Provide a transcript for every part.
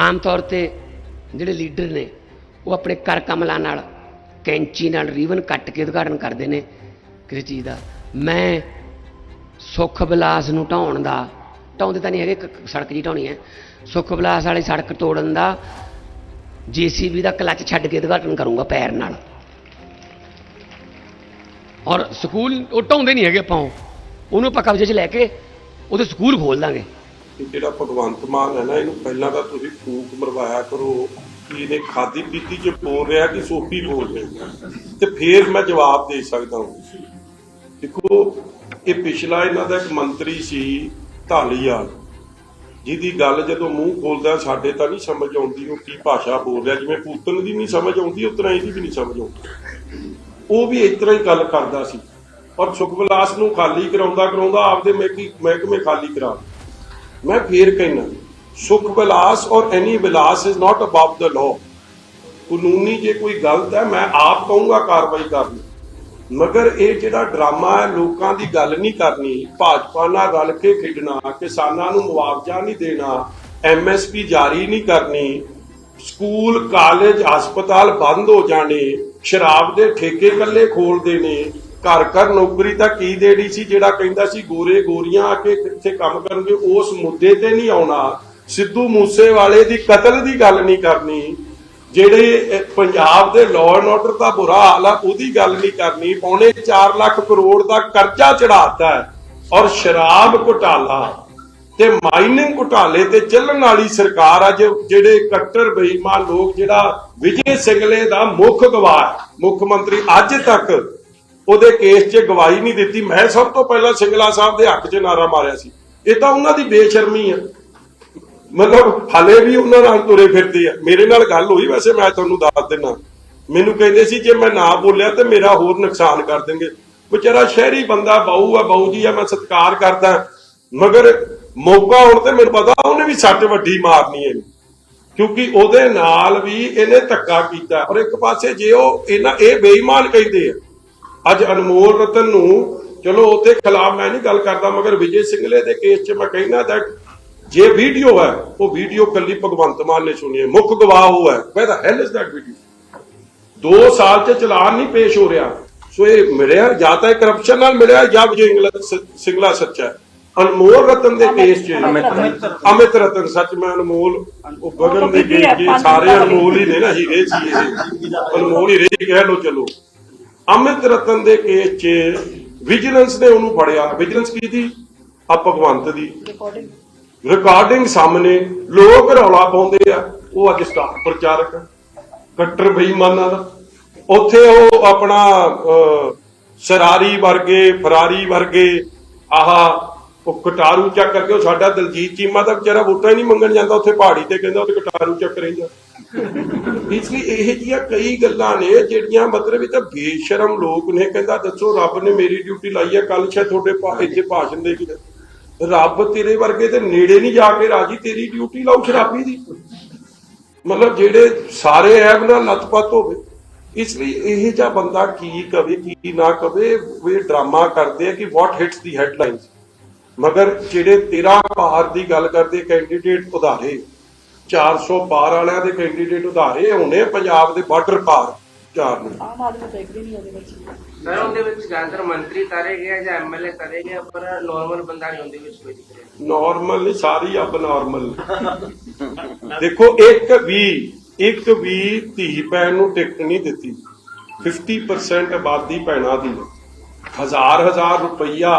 ਆਮ ਤੌਰ ਤੇ ਜਿਹੜੇ ਲੀਡਰ ਨੇ, ਉਹ ਆਪਣੇ ਕਰ ਕਮਲਾਂ ਨਾਲ, ਕੈਂਚੀ ਨਾਲ ਰੀਵਨ ਕੱਟ ਕੇ ਉਦਘਾਟਨ ਕਰਦੇ ਨੇ ਕਿਸੇ ਚੀਜ਼ ਦਾ। ਮੈਂ ਸੁੱਖ ਵਿਲਾਸ ਨੂੰ ਢਾਉਣ ਦਾ, ਢਾਉਂਦੇ ਤਾਂ ਨਹੀਂ ਹੈਗੇ ਕ- ਸੜਕ ਜੀ ਢਾਉਣੀ ਹੈ। ਸੁੱਖ ਵਿਲਾਸ ਵਾਲੀ ਸੜਕ ਤੋੜਨ ਦਾ, ਜੀਸੀਬੀ ਦਾ ਕਲੱਚ ਛੱਡ ਕੇ ਉਦਘਾਟਨ ਕਰੂੰਗਾ ਪੈਰ ਨਾਲ। ਔਰ ਸਕੂਲ, ਉਹ ਢਾਉਂਦੇ ਨਹੀਂ ਹੈਗੇ ਆਪਾਂ ਉਹ। ਉਹਨੂੰ ਆਪਾਂ ਕਬਜ਼ੇ 'ਚ ਲੈ ਕੇ ਉਹਦੇ ਸਕੂਲ ਖੋਲ ਦਾਂਗੇ। ਕਿ ਜਿਹੜਾ ਭਗਵੰਤ ਮਾਨ ਹੈ ਨਾ, ਇਹਨੂੰ ਪਹਿਲਾਂ ਤਾਂ ਤੁਸੀਂ ਫੂਕ ਮਰਵਾਇਆ ਕਰੋ, ਕਿ ਇਹਨੇ ਖਾਦੀ ਪੀਤੀ ਚ ਬੋਲ ਰਿਹਾ ਕਿ ਸੋਫੀ ਬੋਲ ਰਿਹਾ। ਤੇ ਫੇਰ ਮੈਂ ਜਵਾਬ ਦੇ ਸਕਦਾ ਹਾਂ। ਦੇਖੋ, ਇਹ ਪਿਛਲਾ ਇਹਨਾਂ ਦਾ ਇੱਕ ਮੰਤਰੀ ਸੀ ਢਾਲੀਵਾਲ ਜਿਹਦੀ ਗੱਲ ਜਦੋਂ ਮੂੰਹ ਖੋਲਦਾ, ਸਾਡੇ ਤਾਂ ਨਹੀਂ ਸਮਝ ਆਉਂਦੀ ਉਹ ਕੀ ਭਾਸ਼ਾ ਬੋਲ ਰਿਹਾ। ਜਿਵੇਂ ਪੂਤਨ ਦੀ ਨਹੀਂ ਸਮਝ ਆਉਂਦੀ ਉਤਨਾ ਇਹਦੀ ਵੀ ਨਹੀਂ ਸਮਝ ਆਉਂਦੀ। ਉਹ ਵੀ ਇਸ ਤਰ੍ਹਾਂ ਹੀ ਗੱਲ ਕਰਦਾ ਸੀ। ਔਰ ਸੁਖਵਿਲਾਸ ਨੂੰ ਖਾਲੀ ਕਰਾਉਂਦਾ ਕਰਾਉਂਦਾ ਆਪਦੇ ਮਹਿਕੀ- ਮਹਿਕਮੇ ਖਾਲੀ ਕਰਾ ਮੈਂ ਫੇਰ ਕਹਿਣਾ Sukh Vilas or any Vilas is not above the law ਕਾਨੂੰਨੀ ਜੇ ਕੋਈ ਗਲਤ ਹੈ, ਮੈਂ ਆਪ ਕਹੂੰਗਾ ਕਾਰਵਾਈ ਕਰਨੀ। ਮਗਰ ਇਹ ਜਿਹੜਾ ਡਰਾਮਾ ਹੈ, ਲੋਕਾਂ ਦੀ ਗੱਲ ਨਹੀਂ ਕਰਨੀ। ਭਾਜਪਾ ਨਾਲ ਰਲ ਕੇ ਖੇਡਣਾ, ਕਿਸਾਨਾਂ ਨੂੰ ਮੁਆਵਜ਼ਾ ਨਹੀਂ ਦੇਣਾ ਐਮਐਸਪੀ ਜਾਰੀ ਨਹੀਂ ਕਰਨੀ, ਸਕੂਲ, ਕਾਲਜ, ਹਸਪਤਾਲ ਬੰਦ ਹੋ ਜਾਣੇ, ਸ਼ਰਾਬ ਦੇ ਠੇਕੇ ਕੱਲੇ ਖੋਲਦੇ ਨੇ ਘਰ ਘਰ ਨੌਕਰੀ ਤਾਂ ਕੀ ਦੇਣੀ ਸੀ ਜਿਹੜਾ ਕਹਿੰਦਾ ਸੀ ਗੋਰੇ ਗੋਰੀਆਂ ਆ ਕੇ ਕਿੱਥੇ ਕੰਮ ਕਰਨਗੇ ਉਸ ਮੁੱਦੇ ਤੇ ਨਹੀਂ ਆਉਣਾ। ਸਿੱਧੂ ਮੂਸੇ ਵਾਲੇ ਦੀ ਕਤਲ ਦੀ ਗੱਲ ਨਹੀਂ ਕਰਨੀ। ਜਿਹੜੇ ਅਹ, ਪੰਜਾਬ ਦੇ ਲਾਅ ਐਂਡ ਆਰਡਰ ਦਾ ਬੁਰਾ ਹਾਲ ਆ ਉਹਦੀ ਗੱਲ ਨਹੀਂ ਕਰਨੀ। ਪੌਣੇ 4 ਲੱਖ ਕਰੋੜ ਦਾ ਕਰਜ਼ਾ ਚੜਾਤਾ ਹੈ ਔਰ ਸ਼ਰਾਬ ਘੁਟਾਲਾ ਤੇ ਮਾਈਨਿੰਗ ਘੁਟਾਲੇ ਤੇ ਚੱਲਣ ਵਾਲੀ ਸਰਕਾਰ ਆ ਜਿਹੜੇ ਕੱਟਰ ਬੇਈਮਾਨ ਲੋਕ ਜਿਹੜਾ ਵਿਜੇ ਸਿੰਗਲੇ ਦਾ ਮੁੱਖ ਗਵਾਹ ਮੁੱਖ ਮੰਤਰੀ ਅੱਜ ਤੱਕ ਉਹਦੇ ਕੇਸ 'ਚ ਗਵਾਹੀ ਨਹੀਂ ਦਿੱਤੀ। ਮੈਂ ਸਭ ਤੋਂ ਪਹਿਲਾਂ ਸਿੰਗਲਾ ਸਾਹਿਬ ਦੇ ਹੱਕ 'ਚ ਨਾਰਾ ਮਾਰਿਆ ਸੀ। ਇਹ ਤਾਂ ਉਹਨਾਂ ਦੀ ਬੇਸ਼ਰਮੀ ਹੈ ਮਤਲਬ ਹਲੇ ਵੀ ਉਹਨਾਂ ਨਾਲ ਤੁਰੇ ਫਿਰਦੇ ਆ। ਮੇਰੇ ਨਾਲ ਗੱਲ ਹੋਈ, ਵੈਸੇ ਮੈਂ ਤੁਹਾਨੂੰ ਦੱਸ ਦਿੰਨਾ ਮੈਨੂੰ ਕਹਿੰਦੇ ਸੀ, ਜੇ ਮੈਂ ਨਾ ਬੋਲਿਆ ਤੇ ਮੇਰਾ ਹੋਰ ਨੁਕਸਾਨ ਕਰ ਦੇਣਗੇ। ਵਿਚਾਰਾ ਸ਼ਹਿਰੀ ਬੰਦਾ ਬਾਊ ਆ ਬਾਊ ਜੀ ਆ, ਮੈਂ ਸਤਿਕਾਰ ਕਰਦਾ। ਮਗਰ ਮੌਕਾ ਹੁਣ ਤੇ ਮੈਨੂੰ ਪਤਾ ਉਹਨੇ ਵੀ ਸੱਟ ਵੱਡੀ ਮਾਰਨੀ ਹੈ। ਕਿਉਂਕਿ ਉਹਦੇ ਨਾਲ ਵੀ ਇਹਨੇ ਧੱਕਾ ਕੀਤਾ। ਔਰ ਇੱਕ ਪਾਸੇ ਜੇ ਉਹ ਇਹਨਾਂ, ਇਹ ਬੇਈਮਾਨ ਕਹਿੰਦੇ ਆ ਅੱਜ ਅਨਮੋਲ ਰਤਨ ਨੂੰ ਚਲੋ ਉਹਦੇ ਖਿਲਾਫ ਮੈਂ ਨਹੀਂ ਗੱਲ ਕਰਦਾ ਮਗਰ ਵਿਜੇ ਸਿੰਗਲੇ ਦੇ ਕੇਸ 'ਚ ਮੈਂ ਕਹਿੰਦਾ that ਜੇ ਵੀਡੀਓ ਹੈ ਉਹ ਵੀਡੀਓ ਕੱਲੀ ਭਗਵੰਤ ਮਾਨ ਨੇ ਸੁਣੀ ਹੈ ਮੁੱਖ ਗਵਾਹ ਉਹ ਹੈ। ਵੇ ਦਾ ਹੈਲ ਇਜ਼ ਦੈਟ ਵੀਡੀਓ 2 ਸਾਲ 'ਚ ਚਲਾਨ ਨਹੀਂ ਪੇਸ਼ ਹੋ ਰਿਹਾ। ਸੋ ਇਹ ਮਿਲਿਆ ਜਾਂ ਤਾਂ ਕਰਪਸ਼ਨ ਨਾਲ ਮਿਲਿਆ ਜਾਂ ਵਿਜੇ ਇੰਗਲ- ਸ- ਸਿੰਗਲਾ ਸੱਚਾ ਹੈ। ਅਨਮੋਲ ਰਤਨ ਦੇ ਕੇਸ 'ਚ ਅਮਿਤ ਰਤਨ। ਸੱਚ ਮੈਂ ਅਨਮੋਲ ਉਹ ਗਗਨ ਦੇ ਕੇਸ 'ਚ ਸਾਰੇ ਅਨਮੋਲ ਹੀ ਨੇ ਨਾ ਹੀਰੇ ਸੀ ਇਹ। ਅਨਮੋਲ ਹੀ ਕਹਿ ਲੋ ਚਲੋ। ਅਮਿਤ ਰਤਨ ਦੇ ਕੇਸ 'ਚ ਵਿਜੀਲੈਂਸ ਨੇ ਉਹਨੂੰ ਫੜਿਆ। ਵਿਜੀਲੈਂਸ ਕੀ ਦੀ? ਆ ਭਗਵੰਤ ਦੀ। ਰਿਕਾਰਡਿੰਗ ਸਾਹਮਣੇ ਲੋਕ ਰੌਲਾ ਪਾਉਂਦੇ ਆ। ਉਹ ਅੱਜ ਸਟਾਰ ਪ੍ਰਚਾਰਕ ਕੱਟਰ ਬੇਈਮਾਨਾਂ ਦਾ। ਉੱਥੇ ਉਹ ਆਪਣਾ ਸਰਾਰੀ ਵਰਗੇ ਫਰਾਰੀ ਵਰਗੇ ਆਹ ਉਹ ਕਟਾਰੂ ਚੱਕ ਕਰਕੇ ਉਹ ਸਾਡਾ ਦਲਜੀਤ ਚੀਮਾ ਦਾ ਵਿਚਾਰਾ ਵੋਟਾਂ ਹੀ ਨਹੀਂ ਮੰਗਣ ਜਾਂਦਾ, ਉੱਥੇ ਪਹਾੜੀ ਤੇ ਕਹਿੰਦਾ ਉੱਥੇ ਕਟਾਰੂ ਚੱਕ ਰਹਿੰਦਾ ਇਸ ਲਈ ਇਹ ਜੀਆਂ ਕਈ ਗੱਲਾਂ ਨੇ ਜਿਹੜੀਆਂ ਮਤਲਬ ਇਹ ਤਾਂ ਬੇਸ਼ਰਮ ਲੋਕ ਨੇ, ਕਹਿੰਦਾ ਦੱਸੋ ਰੱਬ ਨੇ ਮੇਰੀ ਡਿਊਟੀ ਲਾਈ ਹੈ ਕੱਲ ਸ਼ਾਇਦ ਤੁਹਾਡੇ ਇੱਥੇ ਭਾਸ਼ਣ ਦੇ ਕੇ। ਰੱਬ ਤੇਰੇ ਵਰਗੇ ਤੇ ਨੇੜੇ ਨਹੀਂ ਜਾ ਕੇ ਰਾਜੀ, ਤੇਰੀ ਡਿਊਟੀ ਲਾਉ ਸ਼ਰਾਬੀ ਦੀ। ਮਤਲਬ ਜਿਹੜੇ ਸਾਰੇ ਐਬ ਨਾਲ ਲਤਪਤ ਹੋਵੇ, ਇਸ ਲਈ ਇਹ ਜਿਹਾ ਬੰਦਾ ਕੀ ਕਵੇ, ਕੀ ਨਾ ਕਵੇ, ਇਹ ਡਰਾਮਾ ਕਰਦੇ ਆ ਕਿ ਵਾਟ ਹਿਟਸ ਦੀ ਹੈਡਲਾਈਨਸ ਮਗਰ ਜਿਹੜੇ 13 ਪਾਰ ਦੀ ਗੱਲ ਕਰਦੇ ਕੈਂਡੀਡੇਟ ਉਧਾਰੇ 400 ਪਾਰ ਵਾਲਿਆਂ ਦੇ ਕੈਂਡੀਡੇਟ ਉਧਾਰੇ ਹੋਣੇ ਪੰਜਾਬ ਦੇ ਬਾਰਡਰ ਪਾਰ ਚਾਰ ਨੇ। ਆਮ ਆਦਮੀ ਤਾਂ ਇੱਕ ਵੀ ਨਹੀਂ ਉਹਦੇ ਵਿੱਚ। ਸਰ ਉਹਦੇ ਵਿੱਚ ਜ਼ਿਆਦਾਤਰ ਮੰਤਰੀ ਤਾਰੇ ਗਏ ਆ ਜਾਂ ਐਮਐਲਏ ਤਾਰੇ ਗਏ ਆ, ਪਰ ਨਾਰਮਲ ਬੰਦਾ ਨਹੀਂ ਉਹਦੇ ਵਿੱਚ ਕੋਈ ਦਿਖ ਰਿਹਾ। ਨਾਰਮਲ ਨਹੀਂ ਸਾਰੀ ਅਬ ਨਾਰਮਲ ਦੇਖੋ ਇੱਕ ਵੀ ਇੱਕ ਵੀ ਧੀ ਭੈਣ ਨੂੰ ਟਿਕਟ ਨਹੀਂ ਦਿੱਤੀ। 50% ਆਬਾਦੀ ਭੈਣਾਂ ਦੀ। ਹਜ਼ਾਰ ਹਜ਼ਾਰ ਰੁਪਈਆ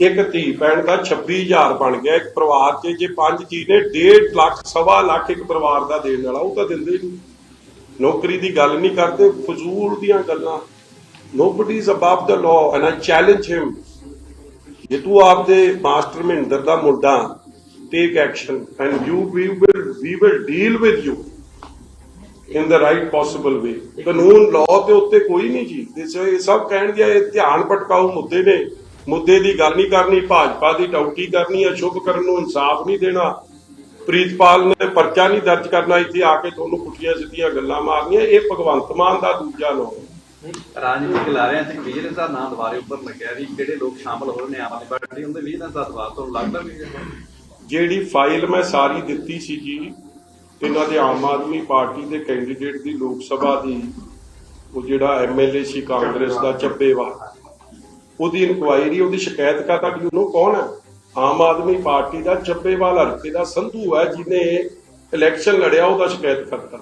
ਇੱਕ ਧੀ ਭੈਣ ਦਾ 26000 ਬਣ ਗਿਆ, ਇੱਕ ਪਰਿਵਾਰ 'ਚ ਜੇ ਪੰਜ ਜੀ ਨੇ 1.5 ਲੱਖ, ਸਵਾ ਲੱਖ ਇੱਕ ਪਰਿਵਾਰ ਦਾ ਦੇਣ ਵਾਲਾ, ਉਹ ਤਾਂ ਦਿੰਦੇ ਨਹੀਂ। ਨੌਕਰੀ ਦੀ ਗੱਲ ਨਹੀਂ ਕਰਦੇ, ਫਜ਼ੂਲ ਦੀਆਂ ਗੱਲਾਂ। Nobody is above the law and i challenge him ਜੇ ਤੂੰ ਆਪਦੇ ਮਾਸਟਰ ਮਹਿੰਦਰ ਦਾ ਮੁੰਡਾ take action and you we will we will deal with you in the right possible way ਕਾਨੂੰਨ ਲਾਅ ਦੇ ਉੱਤੇ ਕੋਈ ਨਹੀਂ ਜੀ। ਇਹ ਸਭ ਕਹਿਣ ਗਿਆ ਇਹ ਧਿਆਨ ਭਟਕਾਊ ਮੁੱਦੇ ਨੇ। ਮੁੱਦੇ ਦੀ ਗੱਲ ਨਹੀਂ ਕਰਨੀ ਭਾਜਪਾ ਦੀ ਟੌਕੀ ਕਰਨੀ ਹੈ ਸ਼ੁਭ ਕਰਨ ਨੂੰ ਇਨਸਾਫ ਨਹੀਂ ਦੇਣਾ। ਪ੍ਰੀਤਪਾਲ ਨੇ ਪਰਚਾ ਨਹੀਂ ਦਰਜ ਕਰਨਾ ਇੱਥੇ ਆ ਕੇ ਤੁਹਾਨੂੰ ਪੁੱਠੀਆਂ ਸਿੱਧੀਆਂ ਗੱਲਾਂ ਮਾਰਨੀਆਂ ਇਹ ਭਗਵੰਤ ਮਾਨ ਦਾ ਦੂਜਾ ਨਾਮ ਹੈ। ਰਾਜਨੀਤੀ ਖਿਲਾ ਰਹੇ ਸੀ ਵਿਜੀਲੈਂਸ ਦਾ ਨਾਮ ਦੁਬਾਰੇ ਉੱਪਰ ਲੱਗਿਆ ਵੀ ਜਿਹੜੇ ਲੋਕ ਸ਼ਾਮਲ ਹੋ ਰਹੇ ਨੇ ਆਮ ਆਦਮੀ ਪਾਰਟੀ ਉਹਦੇ ਵਿਜੀਲੈਂਸ ਦਾ ਦੁਬਾਰਾ ਤੋਂ ਲੱਗਦਾ ਵੀ ਜਿਹੜੀ ਫਾਈਲ ਮੈਂ ਸਾਰੀ ਦਿੱਤੀ ਸੀ ਜੀ ਇਹਨਾਂ ਦੇ ਆਮ ਆਦਮੀ ਪਾਰਟੀ ਦੇ ਕੈਂਡੀਡੇਟ ਦੀ ਲੋਕ ਸਭਾ ਦੀ ਉਹ ਜਿਹੜਾ ਐਮਐਲਏ ਸੀ ਕਾਂਗਰਸ ਦਾ ਚੱਬੇਵਾਲ ਉਹਦੀ ਇਨਕੁਆਇਰੀ ਉਹਦੀ ਸ਼ਿਕਾਇਤ ਕਰਤਾ ਕਿ ਉਹਨੂੰ ਕੌਣ ਹੈ? ਆਮ ਆਦਮੀ ਪਾਰਟੀ ਦਾ ਚੱਬੇਵਾਲ ਹਲਕੇ ਦਾ ਸੰਧੂ ਹੈ, ਜਿਹਨੇ ਇਲੈਕਸ਼ਨ ਲੜਿਆ, ਉਹਦਾ ਸ਼ਿਕਾਇਤ ਕਰਤਾ।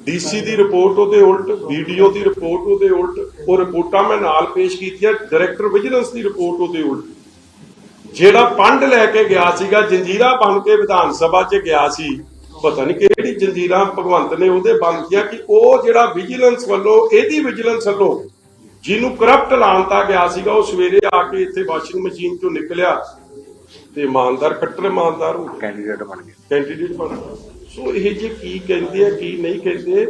ਡੀਸੀ ਦੀ ਰਿਪੋਰਟ ਉਹਦੇ ਉਲਟ ਵੀਡੀਓ ਦੀ ਰਿਪੋਰਟ ਉਹਦੇ ਉਲਟ, ਉਹ ਰਿਪੋਰਟਾਂ ਮੈਂ ਨਾਲ ਪੇਸ਼ ਕੀਤੀਆਂ ਡਾਇਰੈਕਟਰ ਵਿਜੀਲੈਂਸ ਦੀ ਰਿਪੋਰਟ ਉਹਦੇ ਉਲਟ। ਜਿਹੜਾ ਪੰਡ ਲੈ ਕੇ ਗਿਆ ਸੀਗਾ, ਜੰਜੀਰਾ ਬਣ ਕੇ ਵਿਧਾਨ ਸਭਾ 'ਚ ਗਿਆ ਸੀ, ਪਤਾ ਨਹੀਂ ਕਿਹੜੀ ਜੰਜੀਰਾ ਭਗਵੰਤ ਨੇ ਉਹਦੇ ਬੰਦੀਆਂ ਕਿ ਉਹ ਜਿਹੜਾ ਵਿਜੀਲੈਂਸ ਵੱਲੋਂ, ਇਹਦੀ ਵਿਜੀਲੈਂਸ ਵੱਲੋਂ ਜਿਹਨੂੰ ਕਰਪਟ ਲਾਣਤਾ ਗਿਆ ਸੀਗਾ ਉਹ ਸਵੇਰੇ ਆ ਕੇ ਇੱਥੇ ਵਾਸ਼ਿੰਗ ਮਸ਼ੀਨ 'ਚੋਂ ਨਿਕਲਿਆ ਤੇ ਇਮਾਨਦਾਰ ਕੱਟਰ ਇਮਾਨਦਾਰ ਹੋ ਗਿਆ। ਕੈਂਡੀਡੇਟ ਬਣ ਗਏ ਕੈਂਡੀਡੇਟ ਬਣ ਗਿਆ। ਸੋ ਇਹ ਜੇ ਕੀ ਕਹਿੰਦੇ ਆ ਕੀ ਨਹੀਂ ਕਹਿੰਦੇ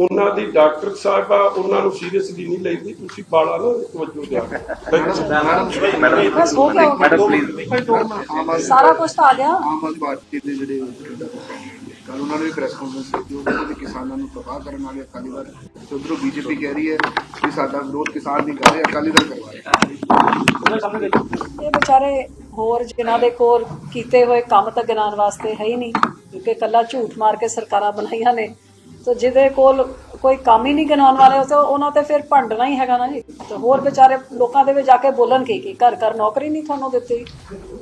ਉਹਨਾਂ ਦੀ ਡਾਕਟਰ ਸਾਹਿਬਾ ਉਹਨਾਂ ਨੂੰ ਸੀਰੀਅਸਲੀ ਨਹੀਂ ਲੈਂਦੀ ਤੁਸੀਂ ਬਾਲਾ ਨਾ ਤਵੱਜੋ ਗਿਆ ਮੈਡਮ ਪਲੀਜ਼ ਸਾਰਾ ਕੁਝ ਤਾਂ ਆ ਗਿਆ। ਆਮ ਆਦਮੀ ਪਾਰਟੀ ਦੇ ਜਿਹੜੇ ਕੱਲ ਉਹਨਾਂ ਨੇ ਇੱਕ ਪ੍ਰੈਸ ਕਾਨਫਰੰਸ ਕੀਤੀ ਉਹ ਕਹਿੰਦੇ ਕਿ ਕਿਸਾਨਾਂ ਨੂੰ ਤਬਾਹ ਕਰਨ ਵਾਲੇ ਅਕਾਲੀ ਦਲ ਤੇ ਉਧਰੋਂ ਬੀਜੇਪੀ ਕਹਿ ਰਹੀ ਹੈ ਕਿ ਸਾਡਾ ਵਿਰੋਧ ਕਿਸਾਨ ਨਹੀਂ ਕਰ ਰਹੇ, ਅਕਾਲੀ ਦਲ ਕਰਵਾ ਰਿਹਾ। ਇਹ ਵਿਚਾਰੇ ਹੋਰ ਜਿਨ੍ਹਾਂ ਦੇ ਕੋਲ ਕੀਤੇ ਹੋਏ ਕੰਮ ਤਾਂ ਗਿਣਾਉਣ ਵਾਸਤੇ ਹੈ ਹੀ ਨਹੀਂ, ਕਿਉਂਕਿ ਕੱਲਾ ਝੂਠ ਮਾਰ ਕੇ ਸਰਕਾਰਾਂ ਬਣਾਈਆਂ ਨੇ। ਤੇ ਜਿਹਦੇ ਕੋਲ ਕੋਈ ਕੰਮ ਹੀ ਨਹੀਂ ਗਿਣਾਉਣ ਵਾਲੇ, ਤੇ ਉਹਨਾਂ ਤੇ ਫਿਰ ਭੰਡਣਾ ਹੀ ਹੈਗਾ ਨਾ ਜੀ। ਤੇ ਹੋਰ ਵਿਚਾਰੇ ਲੋਕਾਂ ਦੇ ਵਿੱਚ ਜਾ ਕੇ ਬੋਲਣ ਕੀ ਕੀ ਘਰ ਘਰ ਨੌਕਰੀ ਨਹੀਂ ਤੁਹਾਨੂੰ ਦਿੱਤੀ,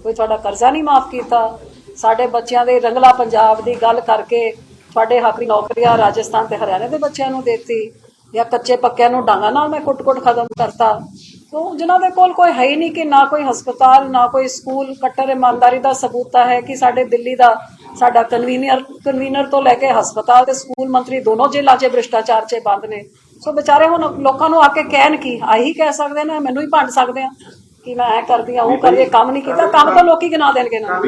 ਕੋਈ ਤੁਹਾਡਾ ਕਰਜ਼ਾ ਨਹੀਂ ਮਾਫ ਕੀਤਾ। ਸਾਡੇ ਬੱਚਿਆਂ ਦੇ ਰੰਗਲਾ ਪੰਜਾਬ ਦੀ ਗੱਲ ਕਰਕੇ ਤੁਹਾਡੇ ਹੱਕ ਦੀ ਨੌਕਰੀਆਂ ਰਾਜਸਥਾਨ ਤੇ ਹਰਿਆਣੇ ਦੇ ਬੱਚਿਆਂ ਨੂੰ ਦਿੱਤੀ ਜਾਂ ਕੱਚੇ ਪੱਕਿਆਂ ਨੂੰ ਡਾਂਗਾ। ਨਾਲ ਮੈਂ ਕੁੱਟ-ਕੁੱਟ ਖਤਮ ਕਰਤਾ। ਤੋ ਜਿਨ੍ਹਾਂ ਦੇ ਕੋਲ ਕੋਈ ਹੈ ਹੀ ਨਹੀਂ ਕਿ ਨਾ ਕੋਈ ਹਸਪਤਾਲ, ਨਾ ਕੋਈ ਸਕੂਲ ਕੱਟਰ ਇਮਾਨਦਾਰੀ ਦਾ ਸਬੂਤ ਹੈ ਕਿ ਸਾਡੇ ਦਿੱਲੀ ਦਾ ਸਾਡਾ ਕਨਵੀਨਰ ਕਨਵੀਨਰ ਤੋਂ ਲੈ ਕੇ ਹਸਪਤਾਲ ਤੇ ਸਕੂਲ ਮੰਤਰੀ ਦੋਨੋਂ ਜੇਲ੍ਹਾਂ 'ਚ ਭ੍ਰਿਸ਼ਟਾਚਾਰ 'ਚ ਬੰਦ ਨੇ। ਸੋ ਵਿਚਾਰੇ ਹੁਣ ਲੋਕਾਂ ਨੂੰ ਆ ਕੇ ਕਹਿਣ ਕੀ? ਆਹੀ ਕਹਿ ਸਕਦੇ ਨੇ, ਮੈਨੂੰ ਹੀ ਭੰਡ ਸਕਦੇ ਆ। ਕਿ ਮੈਂ ਐ ਕਰਦੀ ਆ ਉਹ ਕਰਦੀ ਕੰਮ ਨਹੀਂ ਕੀਤਾ ਕੰਮ ਤਾਂ ਲੋਕੀ ਗਿਣਾ ਦੇਣਗੇ ਨਾ।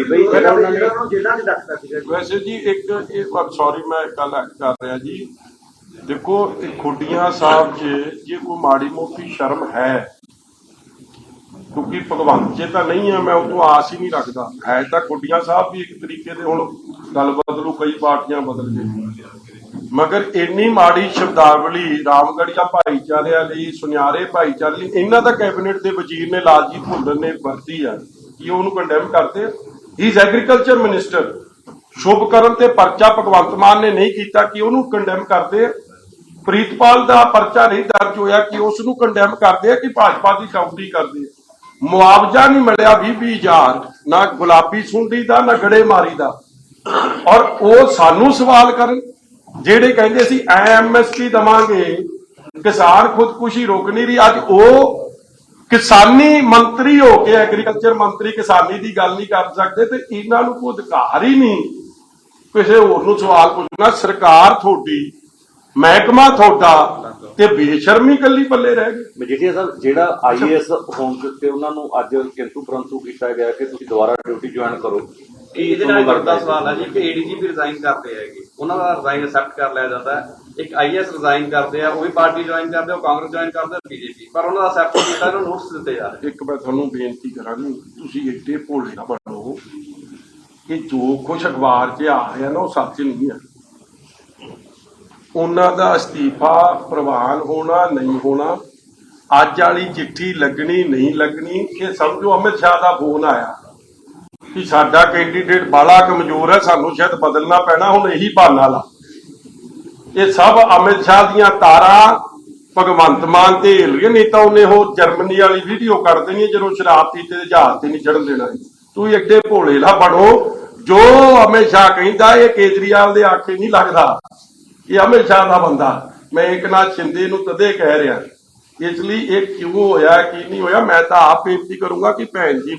ਵੈਸੇ ਜੀ ਇੱਕ ਇਹ ਸੌਰੀ ਮੈਂ ਗੱਲ ਕਰ ਰਿਹਾ ਜੀ। ਦੇਖੋ ਇਹ ਖੁੱਡੀਆਂ ਸਾਹਿਬ 'ਚ ਜੇ ਕੋਈ ਮਾੜੀ ਮੋਟੀ ਸ਼ਰਮ ਹੈ ਕਿਉਂਕਿ ਭਗਵੰਤ ਜੇ ਤਾਂ ਨਹੀਂ ਆ ਮੈਂ ਉਹ ਤੋਂ ਆਸ ਹੀ ਨਹੀਂ ਰੱਖਦਾ। ਹੈ ਤਾਂ ਖੁੱਡੀਆਂ ਸਾਹਿਬ ਵੀ ਇੱਕ ਤਰੀਕੇ ਦੇ ਹੁਣ ਗੱਲ ਬਦਲੂ ਕਈ ਪਾਰਟੀਆਂ ਬਦਲ ਗਈਆਂ। ਮਗਰ ਇੰਨੀ ਮਾੜੀ ਸ਼ਬਦਾਵਲੀ ਰਾਮਗੜੀਆ ਭਾਈਚਾਰਿਆਂ ਲਈ ਸੁਨਿਆਰੇ ਭਾਈਚਾਰੇ ਲਈ, ਇਹਨਾਂ ਦਾ ਕੈਬਨਿਟ ਦੇ ਵਜ਼ੀਰ ਨੇ ਲਾਲਜੀਤ ਭੁੱਲਰ ਨੇ ਵਰਤੀ ਆ। ਕਿ ਉਹਨੂੰ ਕੰਡੈਮ ਕਰਦੇ ਹੀ ਇਜ਼ ਐਗਰੀਕਲਚਰ ਮਿਨਿਸਟਰ ਸ਼ੁਭ ਕਰਨ ਤੇ ਪਰਚਾ ਭਗਵੰਤ ਮਾਨ ਨੇ ਨਹੀਂ ਕੀਤਾ ਕਿ ਉਹਨੂੰ ਕੰਡੈਮ ਕਰਦੇ ਪ੍ਰੀਤਪਾਲ ਦਾ ਪਰਚਾ ਨਹੀਂ ਦਰਜ ਹੋਇਆ ਕਿ ਉਸ ਨੂੰ ਕੰਡੈਮ ਕਰਦੇ ਆ ਕਿ ਭਾਜਪਾ ਦੀ ਕਾਉਂਟੀ ਕਰਦੇ ਆ। ਮੁਆਵਜ਼ਾ ਨਹੀਂ ਮਿਲਿਆ 20000 ਨਾ ਗੁਲਾਬੀ ਸੁੰਡੀ ਦਾ, ਨਾ ਗੜੇਮਾਰੀ ਦਾ। ਔਰ ਉਹ ਸਾਨੂੰ ਸਵਾਲ ਕਰਨ। ਜਿਹੜੇ ਕਹਿੰਦੇ ਸੀ ਐਮਐਸਪੀ ਦਵਾਂਗੇ ਕਿਸਾਨ ਖੁਦਕੁਸ਼ੀ ਰੋਕ ਨਹੀਂ ਰਹੀ ਅੱਜ ਉਹ ਕਿਸਾਨੀ ਮੰਤਰੀ ਹੋ ਕੇ ਐਗਰੀਕਲਚਰ ਮੰਤਰੀ ਕਿਸਾਨੀ ਦੀ ਗੱਲ ਨਹੀਂ ਕਰ ਸਕਦੇ ਤੇ ਇਹਨਾਂ ਨੂੰ ਕੋਈ ਅਧਿਕਾਰ ਹੀ ਨਹੀਂ। ਕਿਸੇ ਹੋਰ ਨੂੰ ਸਵਾਲ ਪੁੱਛਣਾ ਸਰਕਾਰ ਤੁਹਾਡੀ ਮਹਿਕਮਾ ਤੁਹਾਡਾ ਤੇ ਬੇਸ਼ਰਮੀ ਕੱਲੀ ਪੱਲੇ ਰਹਿ ਗਈ। ਮਜੀਠੀਆ ਸਾਹਿਬ ਜਿਹੜਾ ਆਈਏਐਸ ਹੋਣ ਦੇ ਉੱਤੇ ਉਹਨਾਂ ਨੂੰ ਅੱਜ ਕਿੰਤੂ ਪਰੰਤੂ ਕੀਤਾ ਗਿਆ ਕਿ ਤੁਸੀਂ ਦੁਬਾਰਾ ਡਿਊਟੀ ਜੁਆਇਨ ਕਰੋ ਕੀ ਇਹਦੇ ਨਾਲ ਜੁੜਦਾ ਸਵਾਲ ਹੈ ਜੀ ਕਿ ਏਡੀਜੀਪੀ ਰਿਜ਼ਾਈਨ ਕਰਦੇ ਹੈਗੇ। ਉਹਨਾਂ ਦਾ ਰਿਜ਼ਾਈਨ ਐਕਸੈਪਟ ਕਰ ਲਿਆ ਜਾਂਦਾ ਹੈ। ਇੱਕ ਆਈਐਸ ਰਿਜ਼ਾਈਨ ਕਰਦੇ ਆ, ਉਹ ਵੀ ਪਾਰਟੀ ਜੁਆਇਨ ਕਰਦੇ ਆ ਕਾਂਗਰਸ ਜੁਆਇਨ ਕਰਦੇ ਆ ਬੀਜੇਪੀ ਪਰ ਉਹਨਾਂ ਦਾ ਐਕਸੈਪਟ ਕੀਤਾ, ਇਹਨਾਂ ਨੂੰ ਦਿੱਤੇ ਜਾ ਰਹੇ। ਇੱਕ ਮੈਂ ਤੁਹਾਨੂੰ ਬੇਨਤੀ ਕਰਾਂਗੀ, ਤੁਸੀਂ ਏਡੇ ਭੋਲੇ ਨਾ ਬਣੋ ਕਿ ਜੋ ਕੁਝ ਅਖਬਾਰ 'ਚ ਆ ਰਿਹਾ ਨਾ, ਉਹ ਸੱਚ ਨਹੀਂ ਆ। ਉਹਨਾਂ ਦਾ ਅਸਤੀਫਾ ਪ੍ਰਵਾਨ ਹੋਣਾ ਨਹੀਂ ਹੋਣਾ, ਅੱਜ ਵਾਲੀ ਚਿੱਠੀ ਲੱਗਣੀ ਨਹੀਂ ਲੱਗਣੀ, ਕਿ ਸਮਝੋ ਅਮਿਤ ਸ਼ਾਹ ਦਾ ਫੋਨ ਆਇਆ। ਕਿ ਸਾਡਾ ਕੈਂਡੀਡੇਟ ਬਾਲਾ ਕਮਜ਼ੋਰ ਹੈ, ਸਾਨੂੰ ਸ਼ਾਇਦ ਬਦਲਣਾ ਪੈਣਾ, ਹੁਣ ਇਹੀ ਬਹਾਨਾ ਲਾ। ਇਹ ਸਭ ਅਮਿਤ ਸ਼ਾਹ ਦੀਆਂ ਤਾਰਾਂ, ਭਗਵੰਤ ਮਾਨ ਤੇ ਹਿਲ ਰਹੀਆਂ ਨਹੀਂ ਤਾਂ ਉਹਨੇ, ਉਹ ਜਰਮਨੀ ਵਾਲੀ ਵੀਡੀਓ ਕਰ ਦੇਣੀ ਹੈ, ਜਦੋਂ ਸ਼ਰਾਬ ਪੀਤੇ ਤੇ ਜਹਾਜ਼ ਤੇ ਨਹੀਂ ਚੜਨ ਦੇਣਾ। ਸੀ। ਤੂੰ ਐਡੇ ਭੋਲੇ ਨਾ ਬਣੋ, ਜੋ ਅਮਿਤ ਸ਼ਾਹ ਕਹਿੰਦਾ, ਇਹ ਕੇਜਰੀਵਾਲ ਦੇ ਆਖੇ ਨਹੀਂ ਲੱਗਦਾ। ਇਹ ਅਮਿਤ ਸ਼ਾਹ ਦਾ ਬੰਦਾ। ਮੈਂ ਇੱਕਨਾਥ ਸ਼ਿੰਦੇ ਨੂੰ ਤਦੇ ਕਹਿ ਰਿਹਾ। ਇਸ ਲਈ ਇਹ ਕਿਉਂ ਹੋਇਆ, ਕੀ ਨਹੀਂ ਹੋਇਆ, ਮੈਂ ਤਾਂ ਆਪ ਬੇਨਤੀ ਕਰੂੰਗਾ ਕਿ ਭੈਣ ਜੀ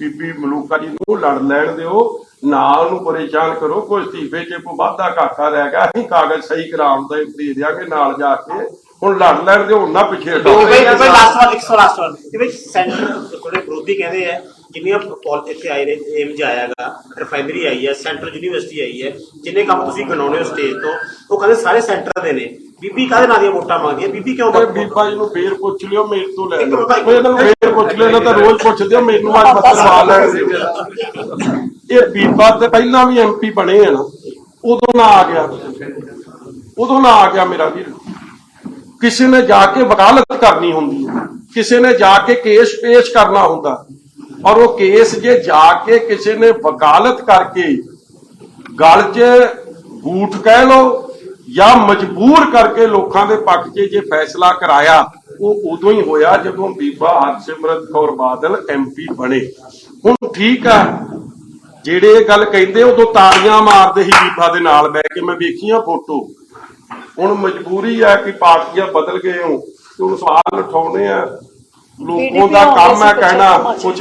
ਬੀਬੀ ਮਲੂਕਾ ਜੀ ਨੂੰ ਲੜ ਲੈਣ ਦਿਓ ਨਾ ਉਹਨੂੰ ਪਰੇਸ਼ਾਨ ਕਰੋ ਕੋਈ ਅਸਤੀਫੇ 'ਚ ਕੋਈ ਵਾਧਾ ਘਾਟਾ ਰਹਿ ਗਿਆ, ਅਸੀਂ ਕਾਗਜ਼ ਸਹੀ ਕਰਾਉਣ ਦਾ ਦੇ ਦਿਆਂਗੇ ਨਾਲ ਜਾ ਕੇ। ਹੁਣ ਲੜ ਲੈਣ ਦਿਓ ਨਾ ਪਿੱਛੇ ਹਟੋ। ਲਾਸਟ ਵਾਰ 100 ਲਾਸਟ ਵਾਰ। ਇਹ ਵਿੱਚ ਸੈਂਟਰ ਥੋੜੇ ਵਿਰੋਧੀ ਕਹਿੰਦੇ ਆ, ਜਿੰਨੀਆਂ ਪੋਲ ਇੱਥੇ ਆਏ ਨੇ, ਏਮ ਆਇਆਗਾ ਰਿਫਾਈਨਰੀ ਆਈ ਹੈ ਸੈਂਟਰਲ ਯੂਨੀਵਰਸਿਟੀ ਆਈ ਹੈ ਜਿੰਨੇ ਕੰਮ ਤੁਸੀਂ ਗਣਾਉਣੇ ਹੋ ਸਟੇਜ ਤੋਂ, ਉਹ ਕਹਿੰਦੇ ਸਾਰੇ ਸੈਂਟਰ ਦੇ ਨੇ। ਬੀਬੀ ਕਾਹਦੇ ਨਾਲ ਦੀਆਂ ਵੋਟਾਂ ਮੰਗਦੀ ਹੈ ਬੀਬੀ ਕਿਉਂ ਤੇ ਮੰਗਦੀ ਬੀਬਾ ਜੀ ਨੂੰ ਫੇਰ ਪੁੱਛ ਲਿਓ ਮੇਰੇ ਤੋਂ ਲੈ ਲਓ। ਇਹਨਾਂ ਨੂੰ ਫੇਰ ਪੁੱਛ ਲਿਓ ਇਹਨਾਂ ਤਾਂ ਰੋਜ਼ ਪੁੱਛਦੇ ਆ ਮੈਨੂੰ ਅੱਜ ਪੱਤਰਵਾਲ ਲੈਣ ਦਿਓ। ਇਹ ਬੀਬਾ ਤੇ ਪਹਿਲਾਂ ਵੀ ਐਮਪੀ ਬਣੇ ਆ ਨਾ ਉਦੋਂ ਨਾ ਆ ਗਿਆ। ਉਦੋਂ ਨਾ ਆ ਗਿਆ ਮੇਰਾ ਵੀਰ। ਕਿਸੇ ਨੇ ਜਾ ਕੇ ਵਕਾਲਤ ਕਰਨੀ ਹੁੰਦੀ ਹੈ। ਕਿਸੇ ਨੇ ਜਾ ਕੇ ਕੇਸ ਪੇਸ਼ ਕਰਨਾ ਹੁੰਦਾ। ਔਰ ਉਹ ਕੇਸ ਜੇ ਜਾ ਕੇ ਕਿਸੇ ਨੇ ਵਕਾਲਤ ਕਰਕੇ ਗਲ 'ਚ ਝੂਠ ਕਹਿ ਲਓ ਜਾਂ ਮਜਬੂਰ ਕਰਕੇ ਲੋਕਾਂ ਦੇ ਪੱਖ 'ਚ ਜੇ ਫੈਸਲਾ ਕਰਾਇਆ ਉਹ ਉਦੋਂ ਹੀ ਹੋਇਆ ਜਦੋਂ ਬੀਬਾ ਹਰਸਿਮਰਤ ਕੌਰ ਬਾਦਲ ਐਮਪੀ ਬਣੇ। ਹੁਣ ਠੀਕ ਆ ਜਿਹੜੇ ਇਹ ਗੱਲ ਕਹਿੰਦੇ ਉਦੋਂ ਤਾੜੀਆਂ ਮਾਰਦੇ ਸੀ ਬੀਬਾ ਦੇ ਨਾਲ ਬਹਿ ਕੇ। ਮੈਂ ਵੇਖੀਆਂ ਫੋਟੋ। ਹੁਣ ਮਜਬੂਰੀ ਆ ਕਿ ਪਾਰਟੀਆਂ ਬਦਲ ਗਏ ਹੋ ਤੇ ਉਹ ਸਵਾਲ ਉਠਾਉਣੇ ਆ। ਲੋਕਾਂ ਦਾ ਕੰਮ ਹੈ ਕਹਿਣਾ ਕੁਝ